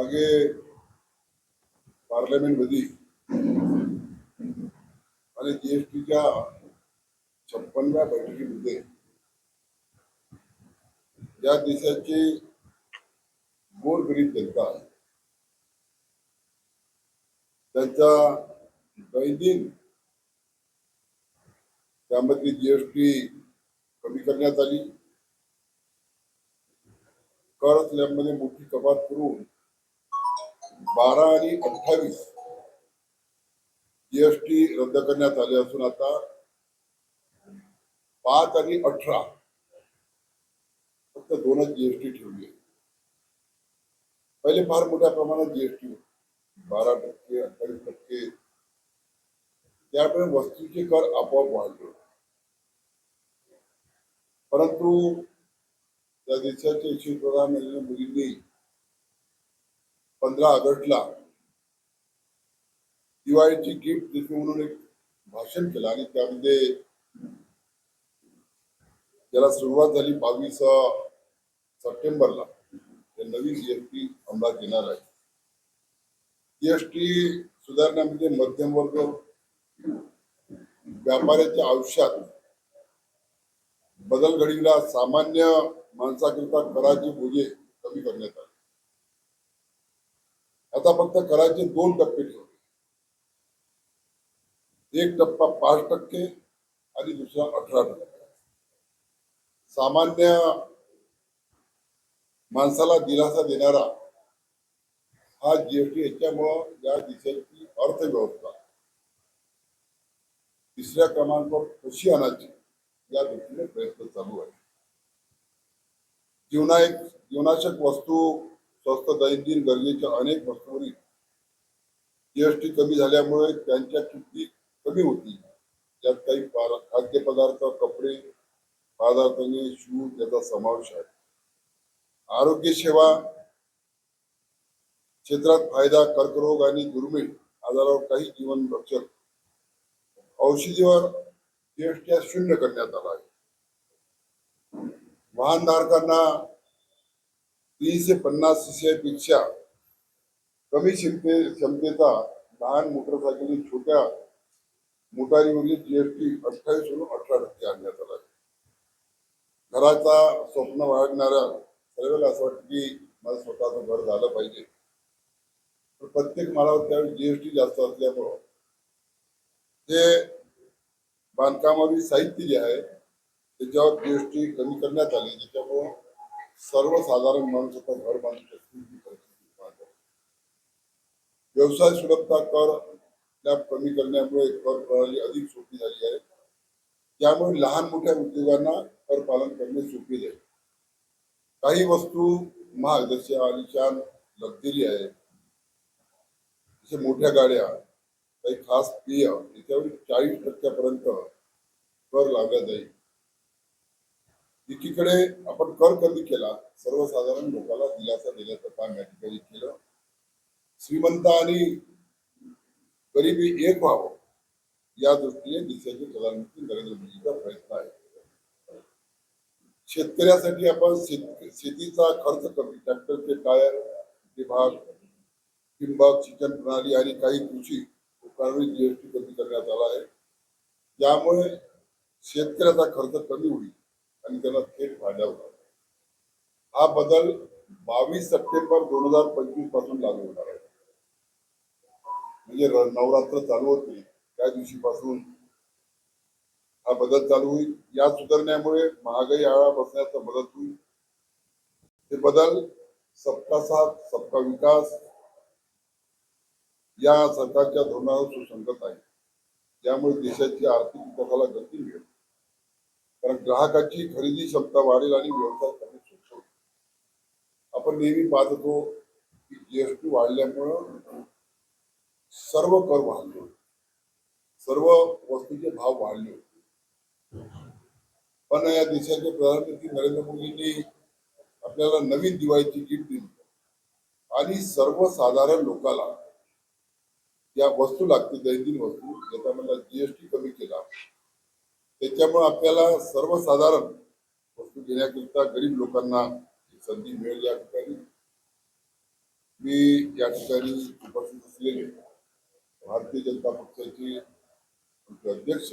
मागे पार्लमेंटमध्ये आणि जीएसटीच्या छप्पनव्या बैठकीमध्ये या देशाची गोरगरीब जनता। त्यांचा दैनंदिन त्यामध्ये जीएसटी कमी करण्यात आली. कर स्लॅबमध्ये मोठी कपात करून बारा अठ्ठावीस. जीएसटी रद्द आणि अठरा. जीएसटी पहिले फार मोठ्या प्रमाणात जीएसटी होती. बारा टक्के, अठ्ठावीस टक्के. कर वाढले. परंतु त्या देशाचे यशस्वीप्रधान नरेंद्र पंधरा ऑगस्टला दिवाळीची गिफ्ट देतो म्हणून एक भाषण केलं आणि त्यामध्ये ज्याला सुरुवात झाली बावीस सप्टेंबरला ते नवीन जीएसटी अंमलात येणार आहे. जीएसटी सुधारण्यामध्ये मध्यम वर्ग व्यापाऱ्याच्या आयुष्यात बदल घडीला सामान्य माणसाकरिता कराची बोजे कमी करण्यात आले. आता फक्त कराचे दोन टप्पे ठेवले. एक टप्पा पाच टक्के आणि दुसरा अठरा टक्के. सामान्य माणसाला दिलासा देणारा हा जीएसटी याच्यामुळं या देशाची अर्थव्यवस्था तिसऱ्या क्रमांकावर कशी आणायची या दृष्टीने प्रयत्न चालू आहे. जीवना एक जीवनाशक वस्तू स्वस्त दैनंदिन गरजेच्या अनेक वस्तूंवरील जीएसटी कमी झाल्यामुळे त्यांच्या किमती कमी होती त्यात काही खाद्यपदार्थ कपडे पदार्थांनी शूज याचा समावेश आहे. आरोग्य सेवा क्षेत्रात फायदा कर्करोग आणि दुर्मिळ आजारावर काही जीवन रक्षक औषधीवर जीएसटी शून्य करण्यात आला आहे. वाहनधारकांना तीनशे पन्नास सीसी पेक्षा कमी क्षमते क्षमतेचा लहान मोटरसायकली छोट्या मोटारीवरील जीएसटी अठ्ठावीस वरून अठरा टक्के आणण्यात आला घराचा स्वप्न बाळगणाऱ्या सर्वांना असं वाटतं की माझं स्वतःचं घर झालं पाहिजे. प्रत्येक मालावर त्यावेळी जीएसटी जास्त असल्यामुळं ते बांधकामावरील साहित्य जे आहे, त्याच्यावर जीएसटी कमी करण्यात आली त्याच्यामुळं सर्वसाधारण माणूस आता घर बांधू शकतील परिस्थिती निर्माण झाली. व्यवसाय सुलभता कर कमी करण्यामुळे कर प्रणाली अधिक सोपी झाली आहे. त्यामुळे लहान मोठ्या उद्योगांना कर पालन करणे सोपे जाईल काही वस्तू महाग, जसे आलिशान लक्झरी आहे, जसे मोठ्या गाड्या, काही खास पेय याच्यावर चाळीस टक्क्यापर्यंत कर लावला जाईल. एकीकडे आपण कर कमी केला, सर्वसाधारण लोकांना दिलासा देण्याचं काम या ठिकाणी केलं. श्रीमंत आणि गरिबी एक व्हावं, या दृष्टीने देशाचे प्रधानमंत्री नरेंद्र मोदींचा प्रयत्न आहे. शेतकऱ्यासाठी आपण शेत, शेतीचा खर्च कमी, ट्रॅक्टरचे टायर, विभाग, ठिंबक, सिंचन प्रणाली आणि काही कृषी उपकरणांवर जीएसटी कमी करण्यात आला आहे. यामुळे शेतकऱ्याचा खर्च कमी होईल. आणि त्याला थेट फायदा होणार. हा बदल बावीस सप्टेंबर दोन हजार पंचवीसपासून लागू होणार आहे. म्हणजे नवरात्र चालू होते त्या दिवशीपासून हा बदल चालू होईल. या सुधारण्यामुळे महागाई आळा बसण्याचा मदत होईल. हे बदल सबका साथ सबका विकास या सरकारच्या धोरणावर सुसंगत आहे. त्यामुळे देशाची आर्थिक विकासाला गती मिळेल. कारण ग्राहकाची खरेदी क्षमता वाढेल आणि व्यवसाय करणे सोपं होईल आपण नेहमी पाहत होतो की जीएसटी वाढल्यामुळं सर्व कर वाढले सर्व वस्तूचे भाव वाढले होते. पण या देशाचे प्रधानमंत्री नरेंद्र मोदींनी आपल्याला नवीन दिवाळीची गिफ्ट दिली. आणि सर्वसाधारण लोकाला या वस्तू लागते दैनंदिन वस्तू ज्याच्यामधला जीएसटी त्याच्यामुळे आपल्याला सर्वसाधारण वस्तू घेण्याकरिता गरीब लोकांना संधी मिळेल या ठिकाणी. मी या ठिकाणी उपस्थित असलेले भारतीय जनता पक्षाचे अध्यक्ष